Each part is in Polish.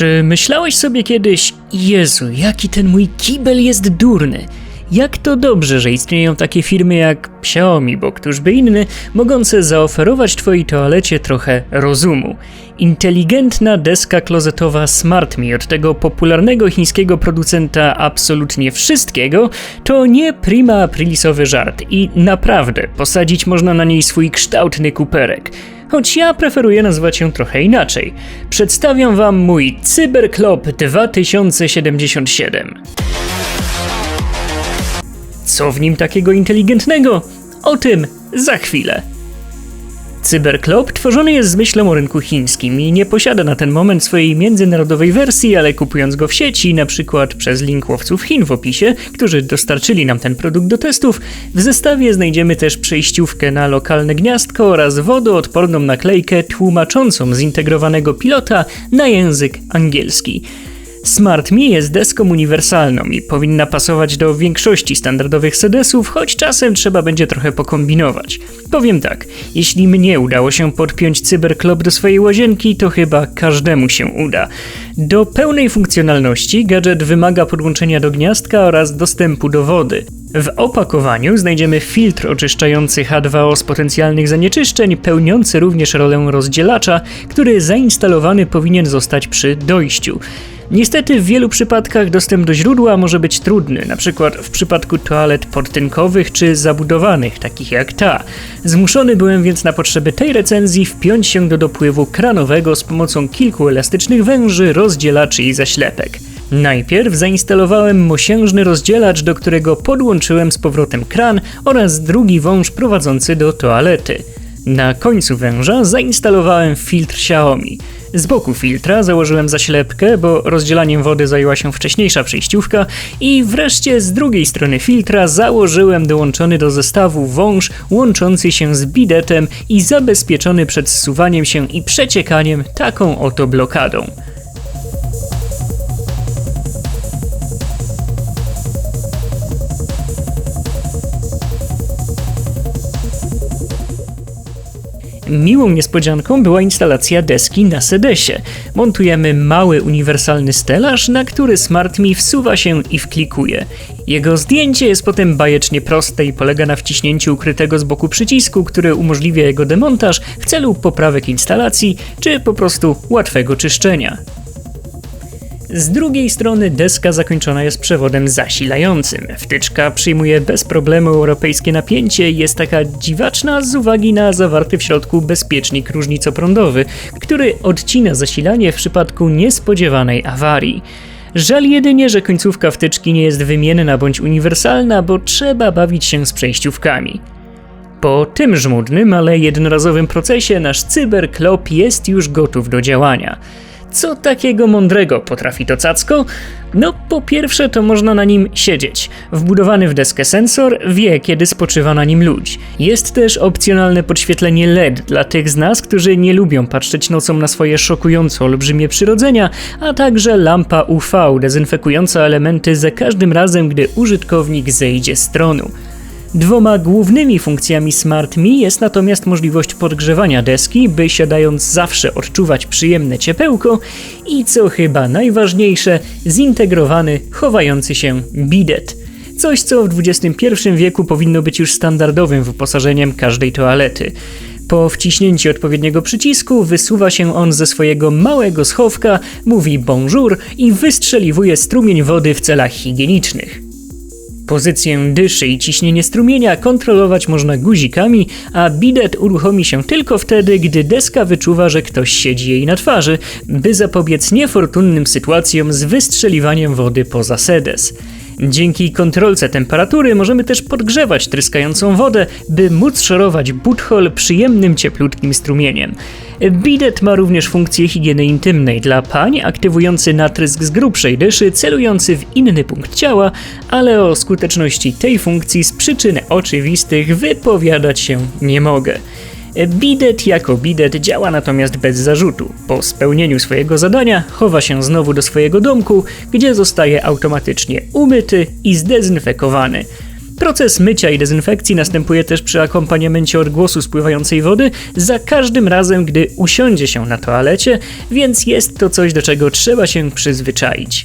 Czy myślałeś sobie kiedyś, Jezu, jaki ten mój kibel jest durny? Jak to dobrze, że istnieją takie firmy jak Xiaomi, bo któż by inny, mogące zaoferować twojej toalecie trochę rozumu. Inteligentna deska klozetowa SmartMe od tego popularnego chińskiego producenta absolutnie wszystkiego to nie prima aprilisowy żart i naprawdę posadzić można na niej swój kształtny kuperek. Choć ja preferuję nazwać ją trochę inaczej. Przedstawiam wam mój Cyberclop 2077. Co w nim takiego inteligentnego? O tym za chwilę. Cyberclop tworzony jest z myślą o rynku chińskim i nie posiada na ten moment swojej międzynarodowej wersji, ale kupując go w sieci, na przykład przez link łowców Chin w opisie, którzy dostarczyli nam ten produkt do testów, w zestawie znajdziemy też przejściówkę na lokalne gniazdko oraz wodoodporną naklejkę tłumaczącą zintegrowanego pilota na język angielski. SmartMe jest deską uniwersalną i powinna pasować do większości standardowych sedesów, choć czasem trzeba będzie trochę pokombinować. Powiem tak, jeśli mnie udało się podpiąć cyberklop do swojej łazienki, to chyba każdemu się uda. Do pełnej funkcjonalności gadżet wymaga podłączenia do gniazdka oraz dostępu do wody. W opakowaniu znajdziemy filtr oczyszczający H2O z potencjalnych zanieczyszczeń, pełniący również rolę rozdzielacza, który zainstalowany powinien zostać przy dojściu. Niestety w wielu przypadkach dostęp do źródła może być trudny, np. w przypadku toalet podtynkowych czy zabudowanych, takich jak ta. Zmuszony byłem więc na potrzeby tej recenzji wpiąć się do dopływu kranowego z pomocą kilku elastycznych węży, rozdzielaczy i zaślepek. Najpierw zainstalowałem mosiężny rozdzielacz, do którego podłączyłem z powrotem kran oraz drugi wąż prowadzący do toalety. Na końcu węża zainstalowałem filtr Xiaomi. Z boku filtra założyłem zaślepkę, bo rozdzielaniem wody zajęła się wcześniejsza przejściówka i wreszcie z drugiej strony filtra założyłem dołączony do zestawu wąż łączący się z bidetem i zabezpieczony przed zsuwaniem się i przeciekaniem taką oto blokadą. Miłą niespodzianką była instalacja deski na sedesie. Montujemy mały uniwersalny stelaż, na który SmartMe wsuwa się i wklikuje. Jego zdjęcie jest potem bajecznie proste i polega na wciśnięciu ukrytego z boku przycisku, który umożliwia jego demontaż w celu poprawek instalacji czy po prostu łatwego czyszczenia. Z drugiej strony deska zakończona jest przewodem zasilającym. Wtyczka przyjmuje bez problemu europejskie napięcie i jest taka dziwaczna z uwagi na zawarty w środku bezpiecznik różnicoprądowy, który odcina zasilanie w przypadku niespodziewanej awarii. Żal jedynie, że końcówka wtyczki nie jest wymienna bądź uniwersalna, bo trzeba bawić się z przejściówkami. Po tym żmudnym, ale jednorazowym procesie nasz cyberklop jest już gotów do działania. Co takiego mądrego potrafi to cacko? No, po pierwsze, to można na nim siedzieć. Wbudowany w deskę sensor wie, kiedy spoczywa na nim ludź. Jest też opcjonalne podświetlenie LED dla tych z nas, którzy nie lubią patrzeć nocą na swoje szokująco olbrzymie przyrodzenia, a także lampa UV dezynfekująca elementy za każdym razem, gdy użytkownik zejdzie z tronu. Dwoma głównymi funkcjami SmartMe jest natomiast możliwość podgrzewania deski, by siadając zawsze odczuwać przyjemne ciepełko i co chyba najważniejsze, zintegrowany, chowający się bidet. Coś, co w XXI wieku powinno być już standardowym wyposażeniem każdej toalety. Po wciśnięciu odpowiedniego przycisku wysuwa się on ze swojego małego schowka, mówi bonjour i wystrzeliwuje strumień wody w celach higienicznych. Pozycję dyszy i ciśnienie strumienia kontrolować można guzikami, a bidet uruchomi się tylko wtedy, gdy deska wyczuwa, że ktoś siedzi jej na twarzy, by zapobiec niefortunnym sytuacjom z wystrzeliwaniem wody poza sedes. Dzięki kontrolce temperatury możemy też podgrzewać tryskającą wodę, by móc szorować butthol przyjemnym, cieplutkim strumieniem. Bidet ma również funkcję higieny intymnej dla pań, aktywujący natrysk z grubszej dyszy, celujący w inny punkt ciała, ale o skuteczności tej funkcji z przyczyn oczywistych wypowiadać się nie mogę. Bidet jako bidet działa natomiast bez zarzutu. Po spełnieniu swojego zadania chowa się znowu do swojego domku, gdzie zostaje automatycznie umyty i zdezynfekowany. Proces mycia i dezynfekcji następuje też przy akompaniamencie odgłosu spływającej wody za każdym razem, gdy usiądzie się na toalecie, więc jest to coś, do czego trzeba się przyzwyczaić.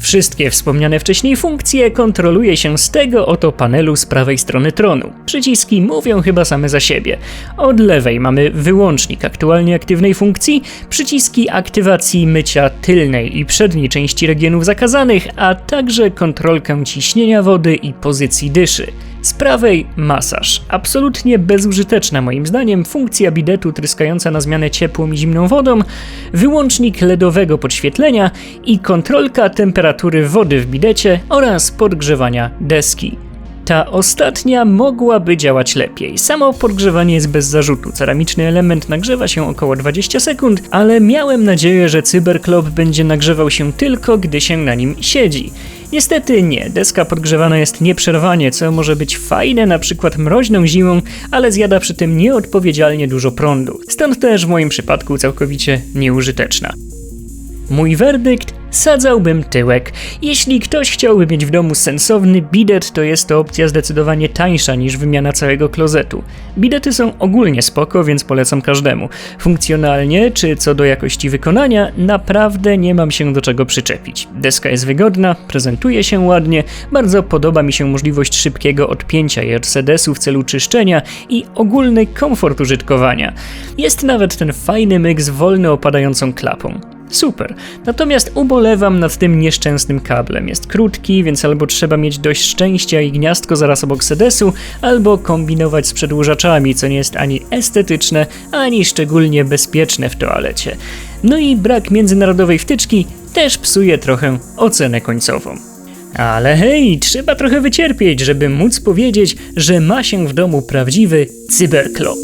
Wszystkie wspomniane wcześniej funkcje kontroluje się z tego oto panelu z prawej strony tronu. Przyciski mówią chyba same za siebie. Od lewej mamy wyłącznik aktualnie aktywnej funkcji, przyciski aktywacji mycia tylnej i przedniej części regionów zakazanych, a także kontrolkę ciśnienia wody i pozycji dyszy. Z prawej masaż. Absolutnie bezużyteczna moim zdaniem funkcja bidetu tryskająca na zmianę ciepłą i zimną wodą, wyłącznik LEDowego podświetlenia i kontrolka temperatury wody w bidecie oraz podgrzewania deski. Ta ostatnia mogłaby działać lepiej. Samo podgrzewanie jest bez zarzutu. Ceramiczny element nagrzewa się około 20 sekund, ale miałem nadzieję, że cyberklop będzie nagrzewał się tylko, gdy się na nim siedzi. Niestety nie, deska podgrzewana jest nieprzerwanie, co może być fajne na przykład mroźną zimą, ale zjada przy tym nieodpowiedzialnie dużo prądu. Stąd też w moim przypadku całkowicie nieużyteczna. Mój werdykt sadzałbym tyłek. Jeśli ktoś chciałby mieć w domu sensowny bidet, to jest to opcja zdecydowanie tańsza niż wymiana całego klozetu. Bidety są ogólnie spoko, więc polecam każdemu. Funkcjonalnie czy co do jakości wykonania, naprawdę nie mam się do czego przyczepić. Deska jest wygodna, prezentuje się ładnie, bardzo podoba mi się możliwość szybkiego odpięcia sedesu w celu czyszczenia i ogólny komfort użytkowania. Jest nawet ten fajny myk z wolno opadającą klapą. Super. Natomiast ubolewam nad tym nieszczęsnym kablem. Jest krótki, więc albo trzeba mieć dość szczęścia i gniazdko zaraz obok sedesu, albo kombinować z przedłużaczami, co nie jest ani estetyczne, ani szczególnie bezpieczne w toalecie. No i brak międzynarodowej wtyczki też psuje trochę ocenę końcową. Ale hej, trzeba trochę wycierpieć, żeby móc powiedzieć, że ma się w domu prawdziwy cyberklop.